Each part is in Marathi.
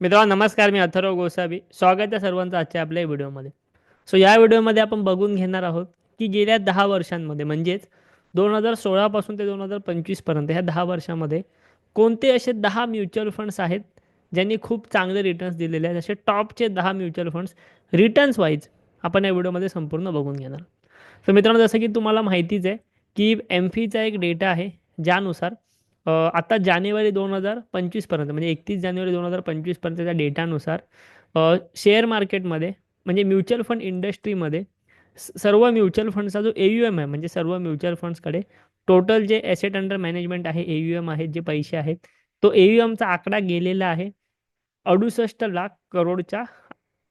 मित्रांनो नमस्कार मी अथर्व गोसावी. स्वागत आहे सर्वांचं आजच्या आपल्या व्हिडिओमध्ये. सो या व्हिडिओमध्ये आपण बघून घेणार आहोत की गेल्या दहा वर्षांमध्ये म्हणजेच दोन हजार सोळापासून ते दोन हजार पंचवीसपर्यंत ह्या दहा वर्षामध्ये कोणते असे दहा म्युच्युअल फंड्स आहेत ज्यांनी खूप चांगले रिटर्न्स दिलेले आहेत? असे टॉपचे दहा म्युच्युअल फंड्स रिटर्न्स वाईज आपण या व्हिडिओमध्ये संपूर्ण बघून घेणार. सो मित्रांनो जसं की तुम्हाला माहितीच आहे की एम फीचा एक डेटा आहे ज्यानुसार आता जानेवारी दोन हजार पंचवीसपर्यंत म्हणजे एकतीस जानेवारी दोन हजार पंचवीसपर्यंतच्या डेटानुसार शेअर मार्केटमध्ये म्हणजे म्युच्युअल फंड इंडस्ट्रीमध्ये सर्व म्युच्युअल फंडचा जो ए यू एम आहे म्हणजे सर्व म्युच्युअल फंड्सकडे टोटल जे ॲसेट अंडर मॅनेजमेंट आहे ए यू एम आहेत जे पैसे आहेत तो ए यू एमचा आकडा गेलेला आहे अडुसष्ट लाख करोडच्या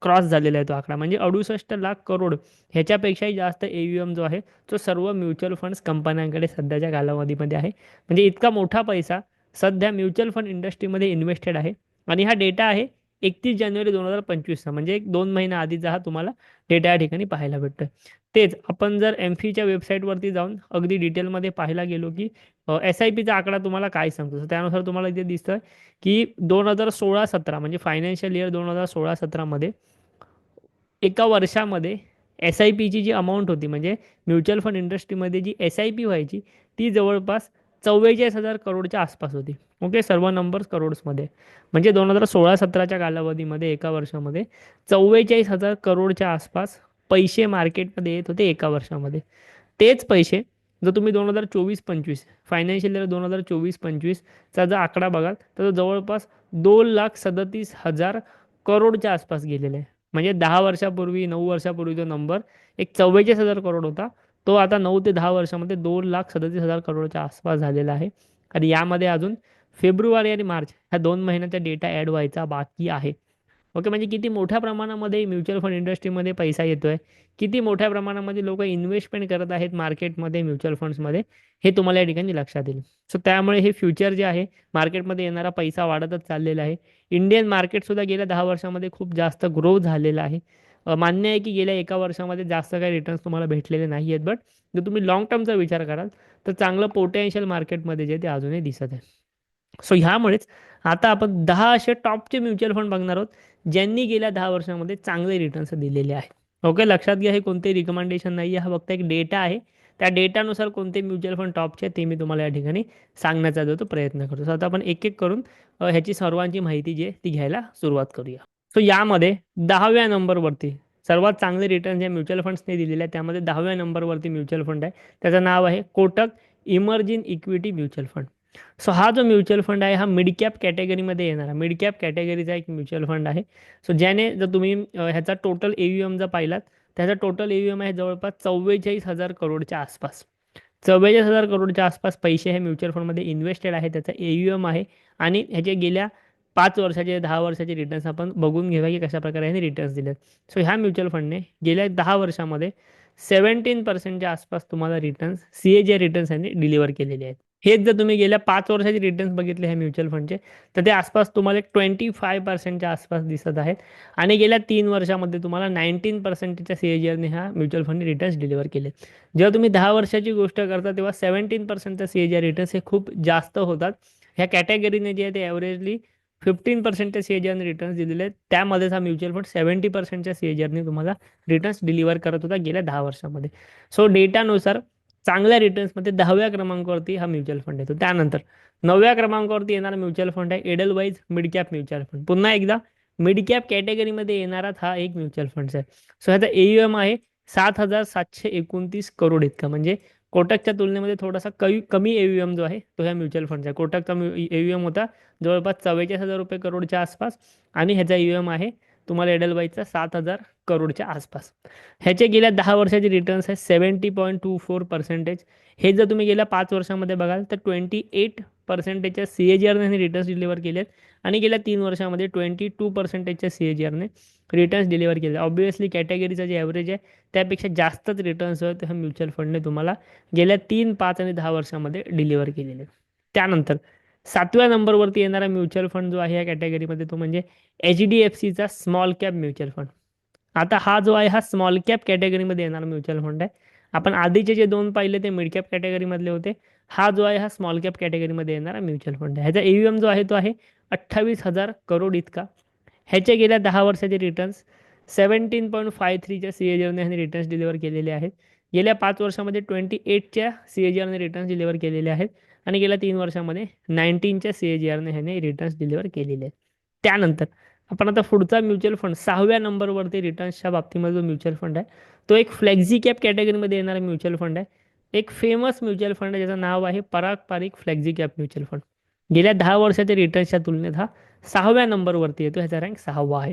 क्रॉस झालेला आहे तो आकडा. म्हणजे अडुसष्ट लाख करोड ह्याच्यापेक्षाही जास्त ए यू एम जो आहे तो सर्व म्युच्युअल फंड्स कंपन्यांकडे सध्याच्या कालावधीमध्ये आहे. म्हणजे इतका मोठा पैसा सध्या म्युच्युअल फंड इंडस्ट्रीमध्ये इन्व्हेस्टेड आहे. आणि हा डेटा आहे एकतीस जानेवारी दोन हजार पंचवीसचा म्हणजे एक दोन महिना आधीचा हा तुम्हाला डेटा या ठिकाणी पाहायला भेटतो तेच आपण जर एम फीच्या वेबसाईटवरती जाऊन अगदी डिटेलमध्ये पाहायला गेलो की एस आय पीचा आकडा तुम्हाला काय सांगतो? तर त्यानुसार तुम्हाला इथे दिसतं की दोन हजार सोळा सतरा म्हणजे फायनान्शियल इयर दोन हजार सोळा सतरामध्ये एका वर्षामध्ये एस आय पीची जी अमाऊंट होती म्हणजे म्युच्युअल फंड इंडस्ट्रीमध्ये जी एस आय पी व्हायची ती जवळपास चव्वेचाळीस हजार करोडच्या आसपास होती. ओके सर्व नंबर्स करोड्समध्ये म्हणजे दोन हजार सोळा सतराच्या कालावधीमध्ये एका वर्षामध्ये चव्वेचाळीस हजार करोडच्या आसपास पैसे मार्केटमध्ये येत होते एका वर्षामध्ये. तेच पैसे जर तुम्ही दोन हजार चोवीस पंचवीस फायनान्शियल इयर दोन हजार चोवीस पंचवीसचा जर आकडा बघाल तर तो जवळपास दोन लाख सदतीस हजार करोडच्या आसपास गेलेला आहे. म्हणजे दहा वर्षापूर्वी नऊ वर्षापूर्वी जो नंबर एक चव्वेचाळीस हजार करोड होता. तो आता नऊ ते दहा वर्षामध्ये दोन लाख सदतीस हजार करोडच्या आसपास झालेला आहे. आणि यामध्ये अजून फेब्रुवारी आणि मार्च ह्या दोन महिन्याचा डेटा ॲड व्हायचा बाकी आहे. ओके म्हणजे किती मोठ्या प्रमाणामध्ये म्युच्युअल फंड इंडस्ट्रीमध्ये पैसा येतो आहे किती मोठ्या प्रमाणामध्ये लोक इन्व्हेस्टमेंट करत आहेत मार्केटमध्ये म्युच्युअल फंड्समध्ये हे तुम्हाला या ठिकाणी लक्षात येईल. सो त्यामुळे हे फ्युचर जे आहे मार्केटमध्ये येणारा पैसा वाढतच चाललेला आहे. इंडियन मार्केटसुद्धा गेल्या दहा वर्षामध्ये खूप जास्त ग्रो झालेला आहे. मान्य आहे की गेल्या एका वर्षामध्ये जास्त काही रिटर्न्स तुम्हाला भेटलेले नाही आहेत बट जर तुम्ही लॉंग टर्मचा विचार कराल तर चांगलं पोटेन्शियल मार्केटमध्ये जे ते अजूनही दिसत आहे. सो ह्यामुळेच आता आपण दहा असे टॉपचे म्युच्युअल फंड बघणार आहोत ज्यांनी गेल्या दहा वर्षामध्ये चांगले रिटर्न्स दिलेले आहे. ओके लक्षात घ्या हे कोणते रिकमेंडेशन नाही आहे हा फक्त एक डेटा आहे. त्या डेटानुसार कोणते म्युच्युअल फंड टॉपचे आहेत ते मी तुम्हाला या ठिकाणी सांगण्याचा जो तो प्रयत्न करतो. सो आता आपण एक एक करून ह्याची सर्वांची माहिती जी आहे ती घ्यायला सुरुवात करूया. सो यामध्ये दहाव्या नंबरवरती सर्वात चांगले रिटर्न जे म्युच्युअल फंड्सने दिलेले आहेत. त्यामध्ये दहाव्या नंबरवरती म्युच्युअल फंड आहे. त्याचं नाव आहे Kotak emerging equity mutual fund so हा जो म्युच्युअल फंड आहे हा मिड कॅप कॅटेगरीमध्ये येणारा. मिड कॅप कॅटेगरीचा एक म्युच्युअल फंड आहे. सो ज्याने जर तुम्ही ह्याचा टोटल ए व्ही एम जर पाहिलात त्याचा टोटल ए व्ही एम आहे जवळपास चव्वेचाळीस हजार करोडच्या आसपास. चव्वेचाळीस हजार करोडच्या आसपास पैसे हे म्युच्युअल फंडमध्ये इन्व्हेस्टेड आहे. त्याचा ए व्ही एम आहे. आणि ह्याचे गेल्या पाच वर्षाचे दहा वर्षाचे रिटर्न्स आपण बघून घेऊया की कशा प्रकारे ह्याने रिटर्न्स दिले सो ह्या म्युच्युअल फंडने गेल्या दहा वर्षामध्ये सेवन्टीन पर्सेंटच्या आसपास तुम्हाला रिटर्न्स सी ए जे रिटर्न्स यांनी डिलिव्हर केलेले आहेत. हेच जर तुम्ही गेल्या पाच वर्षाचे रिटर्न्स बघितले ह्या म्युच्युअल फंडचे तर ते आसपास तुम्हाला एक ट्वेंटी फाय पर्सेंटच्या आसपास दिसत आहेत. आणि गेल्या तीन वर्षामध्ये तुम्हाला नाईन्टीन पर्सेंटच्या सी ह्या म्युच्युअल फंडने रिटर्न्स डिलिव्हर केले जेव्हा तुम्ही दहा वर्षाची गोष्ट करता तेव्हा सेवन्टीन पर्सेंटच्या सी रिटर्न्स हे खूप जास्त होतात. ह्या कॅटेगरीने जे आहे ते ॲव्हरेजली फिफ्टीन पर्सेंटच्या सी रिटर्न्स दिलेले आहेत. त्यामध्येच हा म्युच्युअल फंड सेव्हन्टी पर्सेंटच्या सीएजीआरने तुम्हाला रिटर्न्स डिलिव्हर करत होता गेल्या दहा वर्षामध्ये. सो डेटानुसार चांगल्या रिटर्न्समध्ये दहाव्या क्रमांकावरती हा म्युच्युअल फंड येतो. त्यानंतर नवव्या क्रमांकावरती येणारा म्युच्युअल फंड आहे Edelweiss mid cap mutual fund पुन्हा एकदा मिड कॅप कॅटेगरीमध्ये येणाराच हा एक म्युच्युअल फंड आहे. सो ह्याचा ए एम आहे सात हजार सातशे एकोणतीस करोड इतका. म्हणजे कोटकच्या तुलनेमध्ये थोडासा कमी कमी ए यू एम जो आहे तो ह्या म्युच्युअल फंडचा आहे. कोटकचा ए यू एम होता जवळपास चव्वेचाळीस हजार रुपये करोडच्या आसपास आणि ह्याचा यू एम आहे तुम्हाला एडलवाईजचा सात हजार करोडच्या आसपास. ह्याचे गेल्या दहा वर्षाचे रिटर्न्स आहे seventy point two four percentage हे जर तुम्ही गेल्या पाच वर्षामध्ये बघाल तर ट्वेंटी एट पर्सेंटेजच्या सी ए जी आरने रिटर्न्स डिलिव्हर केले आहेत आणि गेल्या तीन वर्षामध्ये ट्वेंटी टू पर्सेंटेजच्या सी ए जी आरने रिटर्न्स डिलिव्हर केले ऑब्व्हियसली कॅटेगरीचा जे ॲव्हरेज आहे त्यापेक्षा जास्तच रिटर्न्स होते ह्या म्युच्युअल फंडने तुम्हाला गेल्या तीन पाच आणि दहा वर्षामध्ये डिलिव्हर केलेले. आहेत त्यानंतर सातव्या नंबरवरती येणारा म्युच्युअल फंड जो आहे या कॅटेगरीमध्ये तो म्हणजे एच डी एफ सीचा स्मॉल कॅप म्युच्युअल फंड आता हा जो आहे हा स्मॉल कॅप कॅटेगरीमध्ये येणारा म्युच्युअल फंड आहे. आपण आधीचे जे दोन पाहिले ते मिड कॅप कॅटेगरीमधले होते. हा जो आहे हा स्मॉल कॅप कॅटेगरीमध्ये येणारा म्युच्युअल फंड आहे. ह्याचा एम जो आहे तो आहे अठ्ठावीस हजार करोड इतका. ह्याचे गेल्या दहा वर्षाचे रिटर्न्स सेवन्टीन पॉईंट फाय थ्रीच्या सी ए ह्याने रिटर्न्स डिलिव्हर केलेले आहेत. गेल्या पाच वर्षामध्ये ट्वेंटी एटच्या सी ए रिटर्न्स डिलिव्हर केलेले आहेत आणि गेल्या तीन वर्षामध्ये नाईन्टीनच्या सी एजीआरने ह्याने रिटर्न्स डिलिव्हर केलेले आहेत. त्यानंतर आपण आता पुढचा म्युच्युअल फंड सहाव्या नंबरवरती रिटर्न्सच्या बाबतीमध्ये जो म्युच्युअल फंड आहे तो एक फ्लेक्झी कॅप कॅटेगरीमध्ये येणारा म्युच्युअल फंड आहे. एक फेमस म्युच्युअल फंड आहे ज्याचं नाव आहे Parag Parikh flexi cap mutual fund गेल्या दहा वर्षाच्या रिटर्न्सच्या तुलनेत हा सहाव्या नंबरवरती येतो ह्याचा रँक सहावा आहे.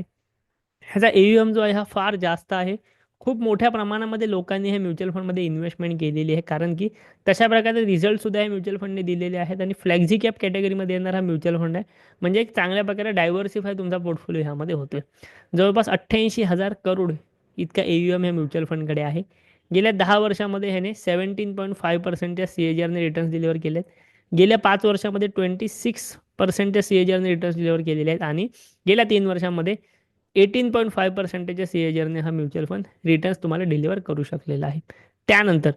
ह्याचा एम जो आहे हा फार जास्त आहे. खूप मोठ्या प्रमाणामध्ये लोकांनी हे म्युच्युअल फंडमध्ये इन्व्हेस्टमेंट केलेली आहे कारण की तशा प्रकारचे रिझल्टसुद्धा हे म्युच्युअल फंडने दिलेले आहेत आणि फ्लॅक्झी कॅप कॅटेगरीमध्ये येणारा म्युच्युअल फंड आहे. म्हणजे एक चांगल्या प्रकारे डायव्हर्सिफाय तुमचा पोर्टफोलिओ ह्यामध्ये होतो जवळपास अठ्ठ्याऐंशी हजार करोड इतका ए एम हे म्युच्युअल फंडकडे आहे. गेल्या दहा वर्षामध्ये ह्याने सेवन्टीन पॉईंट फाय पर्सेंटच्या सी ए आरने रिटर्न्स डिलिव्हर केलेत. गेल्या पाच वर्षामध्ये ट्वेंटी सिक्स पर्सेंटच्या सी ए आरने रिटर्न्स डिलिव्हर केलेले आहेत आणि गेल्या तीन वर्षामध्ये एटीन पॉईंट फाय पर्सेंटेजच्या सी ए आरने हा म्युच्युअल फंड रिटर्न्स तुम्हाला डिलिव्हर करू शकलेला आहे. त्यानंतर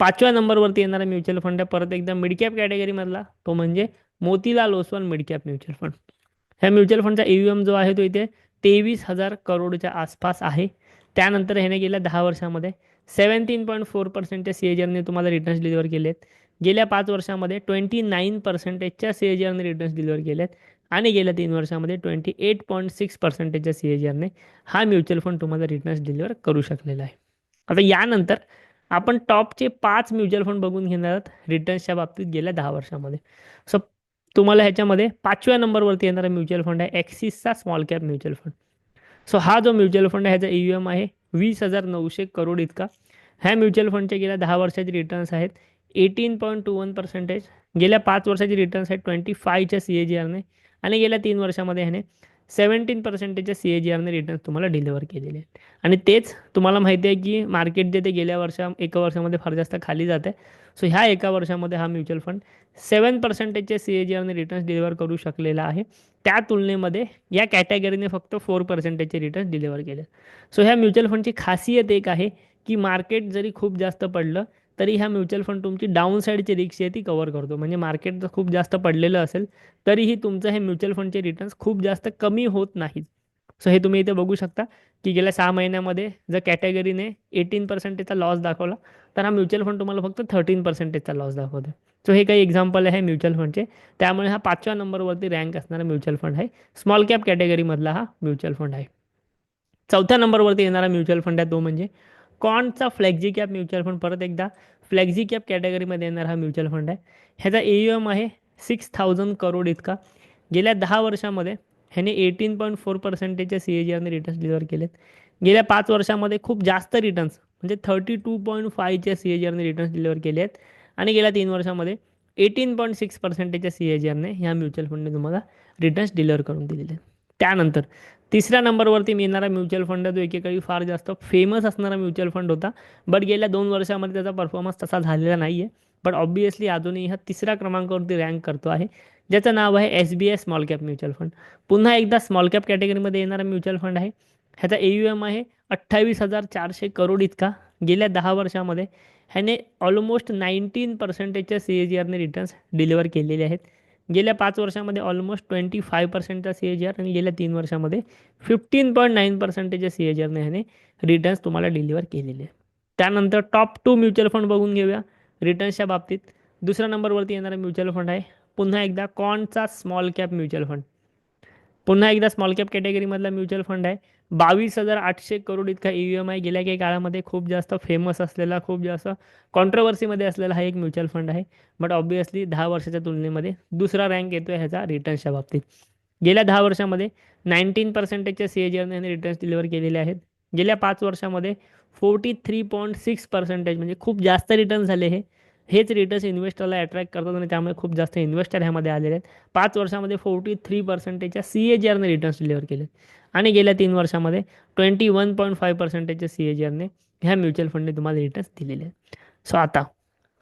पाचव्या नंबरवरती येणारा म्युच्युअल फंड आहे. परत एकदा मिडकॅप कॅटेगरीमधला तो म्हणजे Motilal Oswal midcap mutual fund ह्या म्युच्युअल फंडचा ई एम जो आहे तो इथे तेवीस हजार करोडच्या आसपास आहे. त्यानंतर ह्याने गेल्या दहा वर्षामध्ये सेवन्टीन पॉईंट फोर पर्सेंटच्या सीएजरने तुम्हाला रिटर्न्स डिलिव्हर केले आहेत गेल्या पाच वर्षामध्ये ट्वेंटी नाईन पर्सेंटेजच्या सीएजरने रिटर्न्स डिलिव्हर केले आहेत आणि गेल्या तीन वर्षामध्ये ट्वेंटी एट पॉईंट सिक्स पर्सेंटेजच्या सीएजरने हा म्युच्युअल फंड तुम्हाला रिटर्न्स डिलिव्हर करू शकलेला आहे. आता यानंतर आपण टॉपचे पाच म्युच्युअल फंड बघून घेणार आहोत रिटर्न्सच्या बाबतीत गेल्या दहा वर्षामध्ये. सो तुम्हाला ह्याच्यामध्ये पाचव्या नंबरवरती येणारा म्युच्युअल फंड आहे ॲक्सिसचा small cap mutual fund so हा जो म्युच्युअल फंड आहे ह्याचा ई एम आहे. वीस हजार नऊशे करोड इतका. ह्या म्युच्युअल फंडच्या गेल्या दहा वर्षाचे रिटर्न्स आहेत. Eighteen point two one percentage गेल्या पाच वर्षाचे रिटर्न्स आहेत ट्वेंटी फायच्या सी ए जी आरने आणि गेल्या तीन वर्षामध्ये ह्याने सेवन्टीन पर्सेंटेजच्या सी ए जी आरने रिटर्न्स तुम्हाला डिलिव्हर केलेले आहेत. आणि तेच तुम्हाला माहिती आहे की मार्केट जे ते गेल्या वर्षा एका वर्षामध्ये फार जास्त खाली जात आहे. सो ह्या एका वर्षामध्ये हा म्युच्युअल फंड सेवन पर्सेंटेजच्या सी ए जी आरने रिटर्न्स डिलिव्हर करू शकलेला आहे. त्या तुलनेमध्ये या कॅटेगरीने फक्त फोर पर्सेंटेजचे रिटर्न डिलिव्हर केले सो ह्या म्युच्युअल फंडची खासियत एक आहे की मार्केट जरी खूप जास्त पडलं तरी ह्या म्युच्युअल फंड तुमची डाऊन साईडची रिक्स आहे ती कवर करतो. म्हणजे मार्केट जर खूप जास्त पडलेलं असेल तरीही तुमचं हे म्युच्युअल फंडचे रिटर्न्स खूप जास्त कमी होत नाहीत. सो हे तुम्ही इथे बघू शकता की गेल्या सहा महिन्यामध्ये जर कॅटेगरीने एटीन पर्सेंटेजचा लॉस दाखवला तर हा म्युच्युअल फंड तुम्हाला फक्त थर्टीन पर्सेंटेजचा लॉस दाखवतो. सो हे काही एक्झाम्पल आहे म्युच्युअल फंडचे त्यामुळे हा पाचव्या नंबरवरती रँक असणारा म्युच्युअल फंड आहे. स्मॉल कॅप कॅटेगरीमधला हा म्युच्युअल फंड आहे. चौथ्या नंबरवरती येणारा म्युच्युअल फंड आहे तो म्हणजे कॉनचा फ्लॅक्झी कॅप म्युच्युअल फंड परत एकदा फ्लॅक्झी कॅप कॅटेगरीमध्ये येणारा हा म्युच्युअल फंड आहे. ह्याचा ए यू एम आहे सिक्स थाउजंड करोड इतका. गेल्या दहा वर्षामध्ये ह्याने एटीन पॉईंट फोर पर्सेंटेजच्या सी ए जी आरने रिटर्न्स डिलिव्हर केलेत. गेल्या पाच वर्षामध्ये खूप जास्त रिटर्न्स म्हणजे थर्टी टू पॉईंट फायच्या सी ए जी आरने रिटर्न्स डिलिव्हर केले आहेत आणि गेल्या तीन वर्षामध्ये एटीन पॉईंट सिक्स पर्सेंटेजच्या सी ए जी आरने ह्या म्युच्युअल फंडने तुम्हाला रिटर्न्स डिलिव्हर करून दिलेले. आहेत त्यानंतर तिसऱ्या नंबरवरती मिळणारा म्युच्युअल फंड जो एकेकाळी फार जास्त फेमस असणारा म्युच्युअल फंड होता बट गेल्या दोन वर्षामध्ये त्याचा परफॉर्मन्स तसा झालेला नाही आहे बट ऑब्वियसली अजूनही हा तिसऱ्या क्रमांकावरती रँक करतो आहे ज्याचं नाव आहे S B I small cap mutual fund पुन्हा एकदा स्मॉल कॅप कॅटेगरीमध्ये येणारा म्युच्युअल फंड आहे. ह्याचा ए यू एम आहे अठ्ठावीस हजार चारशे करोड इतका. गेल्या दहा वर्षामध्ये ह्याने ऑलमोस्ट नाईन्टीन पर्सेंटेजच्या सी ए जी आरने रिटर्न्स डिलिव्हर केलेले आहेत. गेल्या पाच वर्षामध्ये ऑलमोस्ट ट्वेंटी फाय पर्सेंटचा सी ए जी आर आणि गेल्या तीन वर्षामध्ये फिफ्टीन पॉईंट नाईन पर्सेंटेजच्या सी ए जी आरने ह्याने रिटर्न्स तुम्हाला डिलिव्हर केलेले आहे त्यानंतर टॉप टू म्युच्युअल फंड बघून घेऊया. रिटर्न्सच्या बाबतीत दुसऱ्या नंबरवरती येणारा म्युच्युअल फंड आहे. पुन्हा एकदा कॉनचा स्मॉल कॅप म्युच्युअल फंड पुन्हा एकदा स्मॉल कॅप कॅटेगरीमधला म्युच्युअल फंड आहे. बावीस हजार आठशे करोड इतका ई एम आय गेल्या काही काळामध्ये खूप जास्त फेमस असलेला खूप जास्त कॉन्ट्रोवर्सीमध्ये असलेला हा एक म्युच्युअल फंड आहे. बट ऑब्वियसली दहा वर्षाच्या तुलनेमध्ये दुसरा रँक येतो आहे ह्याचा रिटर्न्सच्या बाबतीत. गेल्या दहा वर्षामध्ये नाईन्टीन पर्सेंटेजच्या सी ए रिटर्न्स डिलिव्हर केलेले आहेत. गेल्या पाच वर्षामध्ये forty three point six percentage म्हणजे खूप जास्त रिटर्न झाले हे. हेच रिटर्न्स इन्व्हेस्टरला अट्रॅक्ट करतात आणि त्यामुळे खूप जास्त इन्व्हेस्टर ह्यामध्ये आलेले आहेत. पाच वर्षामध्ये फोर्टी थ्री पर्सेंटेजच्या सी ए जी आरने रिटर्न्स डिलिव्हर केले आणि गेल्या तीन वर्षामध्ये ट्वेंटी वन पॉईंट फाईव्ह पर्सेंटेजच्या सी ए जी आरने ह्या म्युच्युअल फंडने तुम्हाला रिटर्न्स दिलेले आहेत. सो आता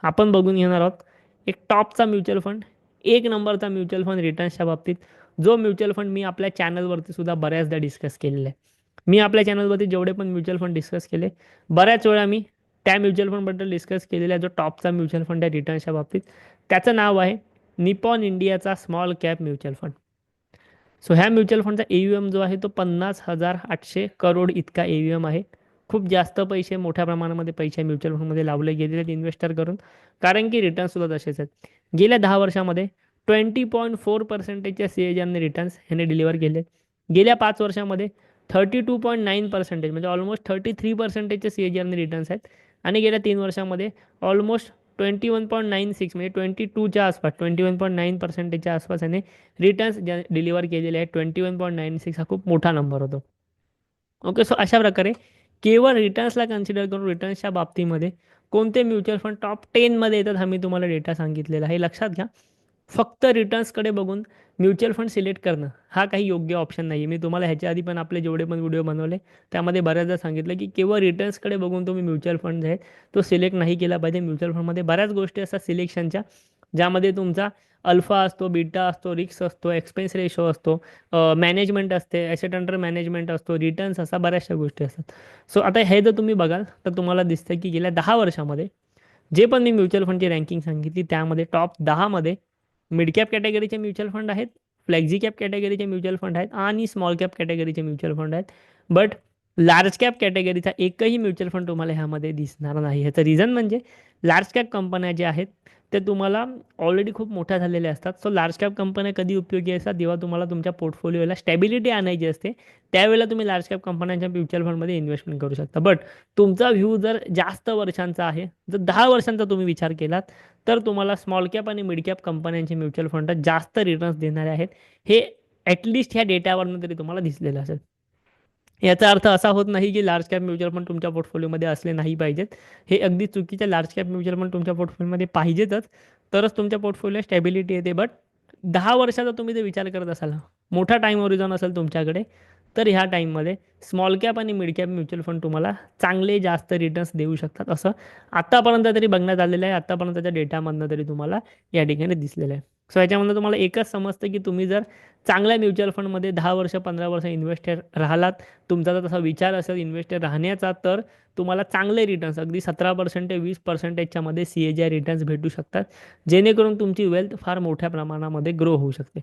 आपण बघून घेणार आहोत एक टॉपचा म्युच्युअल फंड एक नंबरचा म्युच्युअल फंड रिटर्न्सच्या बाबतीत जो म्युच्युअल फंड मी आपल्या चॅनलवरती सुद्धा बऱ्याचदा डिस्कस केलेला आहे. मी आपल्या चॅनलवरती जेवढे पण म्युच्युअल फंड डिस्कस केले बऱ्याच वेळा मी त्या म्युच्युअल फंडबद्दल डिस्कस केलेला जो टॉपचा म्युच्युअल फंड आहे रिटर्न्सच्या बाबतीत त्याचं नाव आहे निपॉन इंडियाचा small cap mutual fund so ह्या म्युच्युअल फंडचा ए यू एम जो आहे तो पन्नास हजार आठशे करोड इतका ए यू एम आहे. खूप जास्त पैसे मोठ्या प्रमाणामध्ये पैसे म्युच्युअल फंडमध्ये लावले गेलेले आहेत इन्व्हेस्टर करून. कारण की रिटर्नसुद्धा तसेच आहेत. गेल्या दहा वर्षामध्ये ट्वेंटी पॉईंट फोर पर्सेंटेजच्या सी एच रिटर्न्स ह्याने डिलिव्हर केले. गेल्या पाच वर्षामध्ये thirty two point nine percentage म्हणजे ऑलमोस्ट थर्टी थ्री पर्सेंटेजच्या सी एच रिटर्न्स आहेत. आणि गेल्या तीन वर्षामध्ये almost twenty one point nine six म्हणजे ट्वेंटी टूच्या आसपास ट्वेंटी वन पॉईंट नाईन पर्सेंटेजच्या आसपास याने रिटर्न्स ज्या डिलिव्हर केलेले आहेत twenty one point nine six हा खूप मोठा नंबर होतो. ओके सो अशा प्रकारे केवळ रिटर्न्सला कन्सिडर करून रिटर्न्सच्या बाबतीमध्ये कोणते म्युच्युअल फंड टॉप टेनमध्ये येतात हा मी तुम्हाला डेटा सांगितलेला आहे. लक्षात घ्या. फक्त रिटर्न्सकडे बघून म्युच्युअल फंड सिलेक्ट करणं हा काही योग्य ऑप्शन नाही आहे मी तुम्हाला ह्याच्या आधी पण आपले जेवढे पण व्हिडिओ बनवले त्यामध्ये बऱ्याचदा सांगितलं की केवळ रिटर्न्सकडे बघून तुम्ही म्युच्युअल फंड जे आहे तो सिलेक्ट नाही केला पाहिजे. म्युच्युअल फंडमध्ये बऱ्याच गोष्टी असतात सिलेक्शनच्या ज्यामध्ये तुमचा अल्फा असतो बीटा असतो रिक्स असतो एक्सपेन्स रेशो असतो मॅनेजमेंट असते ॲसेट अंडर मॅनेजमेंट असतो रिटर्न्स असा बऱ्याचशा गोष्टी असतात. सो आता हे जर तुम्ही बघाल तर तुम्हाला दिसतं की गेल्या दहा वर्षामध्ये जे पण मी म्युच्युअल फंडची रँकिंग सांगितली त्यामध्ये टॉप दहामध्ये मिडकॅप कॅटेगरीचे म्युच्युअल फंड आहेत फ्लेक्झी कॅप कॅटेगरीचे म्युच्युअल फंड आहेत आणि स्मॉल कॅप कॅटेगरीचे म्युच्युअल फंड आहेत. बट लार्ज कॅप कॅटेगरीचा एकही म्युच्युअल फंड तुम्हाला ह्यामध्ये दिसणार नाही. ह्याचं रिझन म्हणजे लार्ज कॅप कंपन्या ज्या आहेत ते तुम्हाला ऑलरेडी खूप मोठ्या झालेल्या असतात. सो लार्ज कॅप कंपन्या कधी उपयोगी असतात? जेव्हा तुम्हाला तुमच्या पोर्टफोलिओला स्टॅबिलिटी आणायची असते त्यावेळेला तुम्ही लार्ज कॅप कंपन्यांच्या म्युच्युअल फंडमध्ये इन्व्हेस्टमेंट करू शकता. बट तुमचा व्ह्यू जर जास्त वर्षांचा आहे जर दहा वर्षांचा तुम्ही विचार केलात तर तुम्हाला स्मॉल कॅप आणि मिड कॅप कंपन्यांचे म्युच्युअल फंड जास्त रिटर्न्स देणारे आहेत. हे ॲटलिस्ट ह्या डेटावरनं तरी तुम्हाला दिसलेलं असेल. याचा अर्थ असा होत नाही की लार्ज कॅप म्युच्युअल फंड तुमच्या पोर्टफोलिओमध्ये असले नाही पाहिजेत. हे अगदी चुकीच्या लार्ज कॅप म्युच्युअल फंड तुमच्या पोर्टफोलिओमध्ये पाहिजेतच. तरच तुमच्या पोर्टफोलिओ स्टॅबिलिटी येते. बट दहा वर्षाचा तुम्ही जर विचार करत असाल मोठा टाईम ओरिजन असेल तुमच्याकडे तर ह्या टाईममध्ये स्मॉल कॅप आणि मिड कॅप म्युच्युअल फंड तुम्हाला चांगले जास्त रिटर्न्स देऊ शकतात. असं आत्तापर्यंत तरी बघण्यात आलेलं आहे. आत्तापर्यंतच्या डेटामधनं तरी तुम्हाला या ठिकाणी दिसलेलं आहे. सो याच्यामधनं तुम्हाला एकच समजतं की तुम्ही जर चांगल्या म्युच्युअल फंडमध्ये दहा वर्ष पंधरा वर्ष इन्व्हेस्टर राहिलात तुमचा जर तसा विचार असेल इन्व्हेस्टर राहण्याचा तर तुम्हाला चांगले रिटर्न्स अगदी सतरा पर्सेंट ते वीस पर्सेंटेजच्यामध्ये C A G I returns भेटू शकतात. जेणेकरून तुमची वेल्थ फार मोठ्या प्रमाणामध्ये ग्रो होऊ शकते.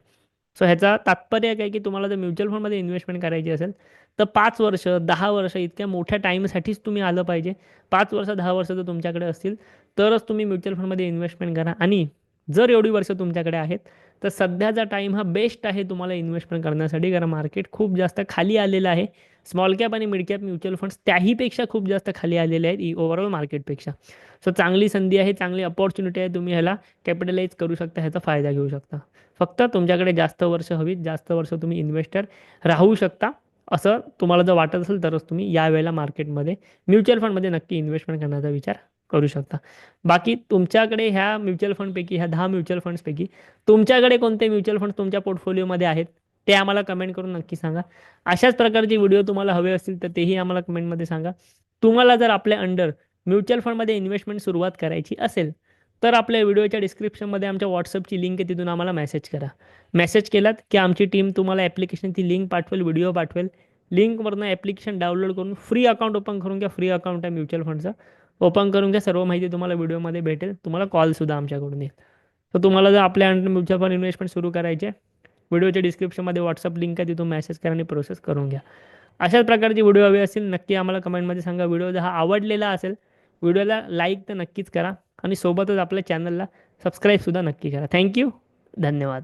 सो ह्याचा तात्पर्य काय की तुम्हाला जर म्युच्युअल फंडमध्ये इन्व्हेस्टमेंट करायची असेल तर पाच वर्ष दहा वर्ष इतक्या मोठ्या टाईमसाठीच तुम्ही आलं पाहिजे. पाच वर्ष दहा वर्ष जर तुमच्याकडे असतील तरच तुम्ही म्युच्युअल फंडमध्ये इन्व्हेस्टमेंट करा आणि जर एवढी वर्ष तुमच्याकडे आहेत तर सध्याचा टाईम हा बेस्ट आहे तुम्हाला इन्व्हेस्टमेंट करण्यासाठी. कारण मार्केट खूप जास्त खाली आलेलं आहे. स्मॉल कॅप आणि मिड कॅप म्युच्युअल फंड्स त्याहीपेक्षा खूप जास्त खाली आलेले आहेत ओव्हरऑल मार्केटपेक्षा सो चांगली संधी आहे चांगली अपॉर्च्युनिटी आहे तुम्ही ह्याला कॅपिटलाइज करू शकता ह्याचा फायदा घेऊ शकता. फक्त तुमच्याकडे जास्त वर्ष हवीत जास्त वर्ष तुम्ही इन्व्हेस्टर राहू शकता. असं तुम्हाला जर वाटत असेल तरच तुम्ही यावेळेला मार्केटमध्ये म्युच्युअल फंडमध्ये नक्की इन्व्हेस्टमेंट करण्याचा विचार करू शकता. बाकी तुमच्याकडे ह्या म्युच्युअल फंडपैकी ह्या दहा म्युच्युअल फंड्सपैकी तुमच्याकडे कोणते म्युच्युअल फंड तुमच्या पोर्टफोलिओमध्ये आहेत ते आम्हाला कमेंट करून नक्की सांगा. अशाच प्रकारचे व्हिडिओ तुम्हाला हवे असतील तर तेही आम्हाला कमेंटमध्ये सांगा. तुम्हाला जर आपल्या अंडर म्युच्युअल फंडमध्ये इन्व्हेस्टमेंट सुरुवात करायची असेल तर आपल्या व्हिडिओच्या डिस्क्रिप्शनमध्ये आमच्या व्हॉट्सअपची लिंक आहे तिथून आम्हाला मेसेज करा. मेसेज केलात की आमची टीम तुम्हाला ॲप्लिकेशनची लिंक पाठवेल व्हिडिओ पाठवेल. लिंकवरनं ॲप्लिकेशन डाउनलोड करून फ्री अकाउंट ओपन करून घ्या. फ्री अकाउंट आहे म्युच्युअल फंडचं. ओपन करून घ्या सर्व माहिती तुम्हाला व्हिडिओमध्ये भेटेल. तुम्हाला कॉलसुद्धा आमच्याकडून येईल तर तुम्हाला जर आपल्या म्युच्युअल फंड इन्व्हेस्टमेंट सुरू करायचे व्हिडिओच्या डिस्क्रिप्शनमध्ये व्हॉट्सअप लिंक आहे तिथून मेसेज करा आणि प्रोसेस करून घ्या. अशाच प्रकारची व्हिडिओ हवी असतील नक्की आम्हाला कमेंटमध्ये सांगा. व्हिडिओ जर हा आवडलेला असेल व्हिडिओला लाईक तर नक्कीच करा आणि सोबतच आपल्या चॅनलला सबस्क्राईबसुद्धा नक्की करा. थँक्यू धन्यवाद.